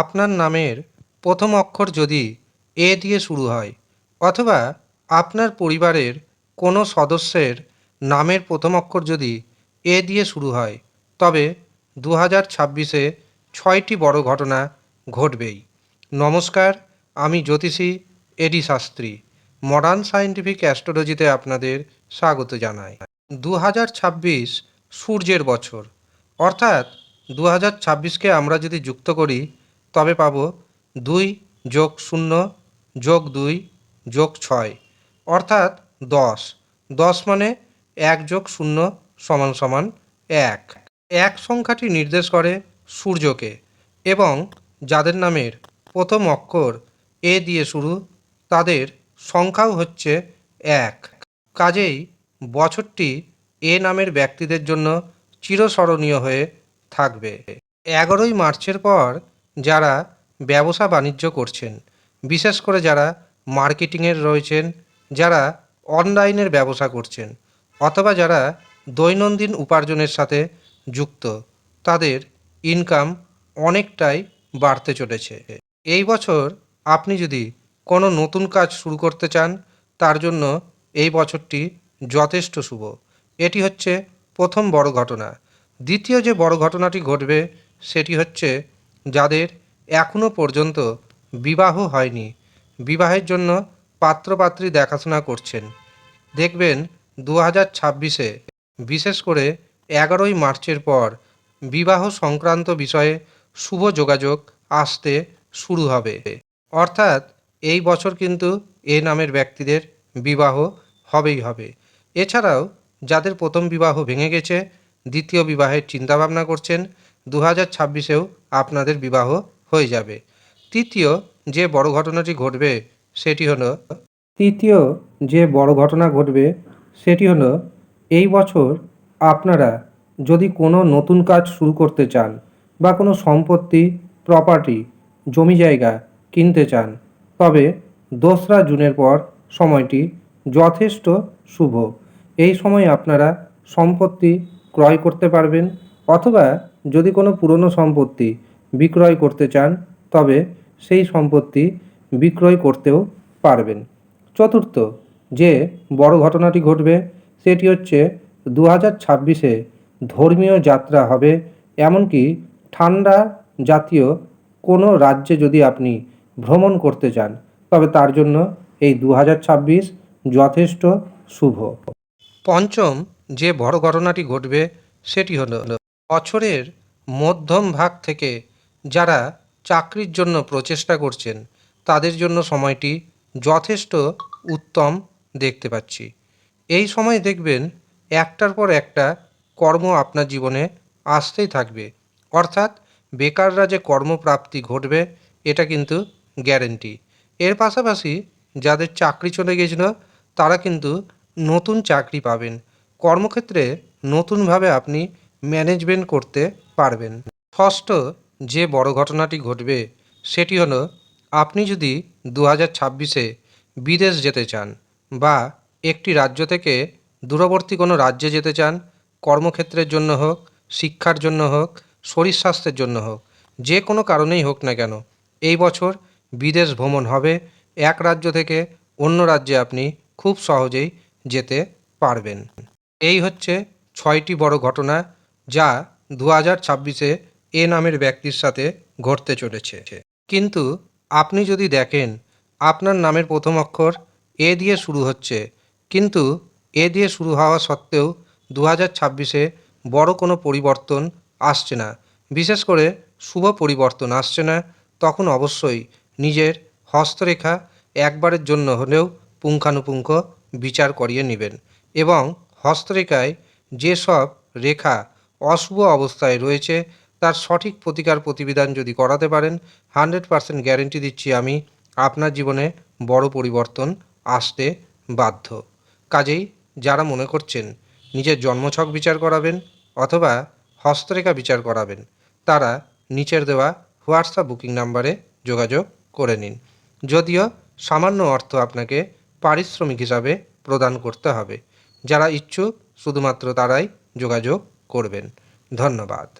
আপনার নামের প্রথম অক্ষর যদি এ দিয়ে শুরু হয়, অথবা আপনার পরিবারের কোনো সদস্যের নামের প্রথম অক্ষর যদি এ দিয়ে শুরু হয়, তবে দু হাজার ছাব্বিশে ছয়টি বড় ঘটনা ঘটবেই। নমস্কার, আমি জ্যোতিষী এডি শাস্ত্রী, মডার্ন সায়েন্টিফিক অ্যাস্ট্রোলজিতে আপনাদের স্বাগত জানাই। দু হাজার ছাব্বিশ সূর্যের বছর, অর্থাৎ দু হাজার ছাব্বিশকে আমরা যদি যুক্ত করি তবে পাব দুই যোগ শূন্য যোগ দুই যোগ ছয়, অর্থাৎ দশ। দশ মানে এক যোগ শূন্য সমান সমান এক। এক সংখ্যাটি নির্দেশ করে সূর্যকে এবং যাদের নামের প্রথম অক্ষর এ দিয়ে শুরু, তাদের সংখ্যাও হচ্ছে এক। কাজেই বছরটি এ নামের ব্যক্তিদের জন্য চিরস্মরণীয় হয়ে থাকবে। এগারোই মার্চের পর যারা ব্যবসা বাণিজ্য করছেন, বিশেষ করে যারা মার্কেটিংয়ের রয়েছেন, যারা অনলাইনের ব্যবসা করছেন অথবা যারা দৈনন্দিন উপার্জনের সাথে যুক্ত, তাদের ইনকাম অনেকটাই বাড়তে চলেছে। এই বছর আপনি যদি কোনো নতুন কাজ শুরু করতে চান, তার জন্য এই বছরটি যথেষ্ট শুভ। এটি হচ্ছে প্রথম বড় ঘটনা। দ্বিতীয় যে বড় ঘটনাটি ঘটবে, সেটি হচ্ছে যাদের এখনও পর্যন্ত বিবাহ হয়নি। বিবাহের জন্য পাত্রপাত্রী দেখাশোনা করছেন। দেখবেন দু হাজার ছাব্বিশে, বিশেষ করে এগারোই মার্চের পর বিবাহ সংক্রান্ত বিষয়ে শুভ যোগাযোগ আসতে শুরু হবে। অর্থাৎ এই বছর কিন্তু এ নামের ব্যক্তিদের বিবাহ হবেই হবে। এছাড়াও যাদের প্রথম বিবাহ ভেঙে গেছে, দ্বিতীয় বিবাহের চিন্তাভাবনা করছেন দু হাজার ছাব্বিশেও আপনাদের বিবাহ হয়ে যাবে। তৃতীয় যে বড় ঘটনাটি ঘটবে, সেটি হলো তৃতীয় যে বড় ঘটনা ঘটবে, সেটি হলো এই বছর আপনারা যদি কোনো নতুন কাজ শুরু করতে চান বা কোনো সম্পত্তি প্রপার্টি জমি জায়গা কিনতে চান, তবে দোসরা জুনের পর সময়টি যথেষ্ট শুভ। এই সময় আপনারা সম্পত্তি ক্রয় করতে পারবেন অথবা যদি কোনো পুরনো সম্পত্তি বিক্রয় করতে চান, তবে সেই সম্পত্তি বিক্রয় করতেও পারবেন। চতুর্থ, যে বড় ঘটনাটি ঘটবে, সেটি হচ্ছে দু হাজার ছাব্বিশে ধর্মীয় যাত্রা হবে, এমনকি ঠান্ডা জাতীয় কোনো রাজ্যে যদি আপনি ভ্রমণ করতে চান, তবে তার জন্য এই দু হাজার ছাব্বিশ যথেষ্ট শুভ। পঞ্চম, যে বড় ঘটনাটি ঘটবে, সেটি হলো বছরের মধ্যম ভাগ থেকে যারা চাকরির জন্য প্রচেষ্টা করছেন, তাদের জন্য সময়টি যথেষ্ট উত্তম দেখতে পাচ্ছি। এই সময় দেখবেন একটার পর একটা কর্ম আপনার জীবনে আসতেই থাকবে। অর্থাৎ বেকাররা যে কর্মপ্রাপ্তি ঘটবে, এটা কিন্তু গ্যারেন্টি। এর পাশাপাশি যাদের চাকরি চলে গেছিল, তারা কিন্তু নতুন চাকরি পাবেন। কর্মক্ষেত্রে নতুনভাবে আপনি ম্যানেজমেন্ট করতে পারবেন। ষষ্ঠ যে বড় ঘটনাটি ঘটবে, সেটি হলো, আপনি যদি দু হাজার ছাব্বিশে বিদেশ যেতে চান বা একটি রাজ্য থেকে দূরবর্তী কোনো রাজ্যে যেতে চান, কর্মক্ষেত্রের জন্য হোক, শিক্ষার জন্য হোক, শরীর স্বাস্থ্যের জন্য হোক, যে কোনো কারণেই হোক না কেন, এই বছর বিদেশ ভ্রমণ হবে, এক রাজ্য থেকে অন্য রাজ্যে আপনি খুব সহজেই যেতে পারবেন। এই হচ্ছে ছয়টি বড় ঘটনা যা দু হাজার ছাব্বিশে এ নামের ব্যক্তির সাথে ঘটতে চলেছে। কিন্তু আপনি যদি দেখেন, আপনার নামের প্রথম অক্ষর এ দিয়ে শুরু হচ্ছে, কিন্তু এ দিয়ে শুরু হওয়া সত্ত্বেও দু হাজার ছাব্বিশে বড় কোনো পরিবর্তন আসছে না। বিশেষ করে শুভ পরিবর্তন আসছে না, তখন অবশ্যই নিজের হস্তরেখা একবারের জন্য হলেও পুঙ্খানুপুঙ্খ বিচার করিয়ে নেবেন এবং হস্তরেখায় যেসব রেখা অশুভ অবস্থায় রয়েছে, তার সঠিক প্রতিকার প্রতিবিধান যদি করাতে পারেন, হান্ড্রেড পারসেন্ট গ্যারেন্টি দিচ্ছি আমি, আপনার জীবনে বড় পরিবর্তন আসতে বাধ্য। কাজেই যারা মনে করছেন নিজের জন্মছক বিচার করাবেন অথবা হস্তরেখা বিচার করাবেন, তারা নিচের দেওয়া হোয়াটসঅ্যাপ বুকিং নাম্বারে যোগাযোগ করে নিন। যদিও সামান্য অর্থ আপনাকে পারিশ্রমিক হিসাবে প্রদান করতে হবে। যারা ইচ্ছুক, শুধুমাত্র তারাই যোগাযোগ করবেন। ধন্যবাদ।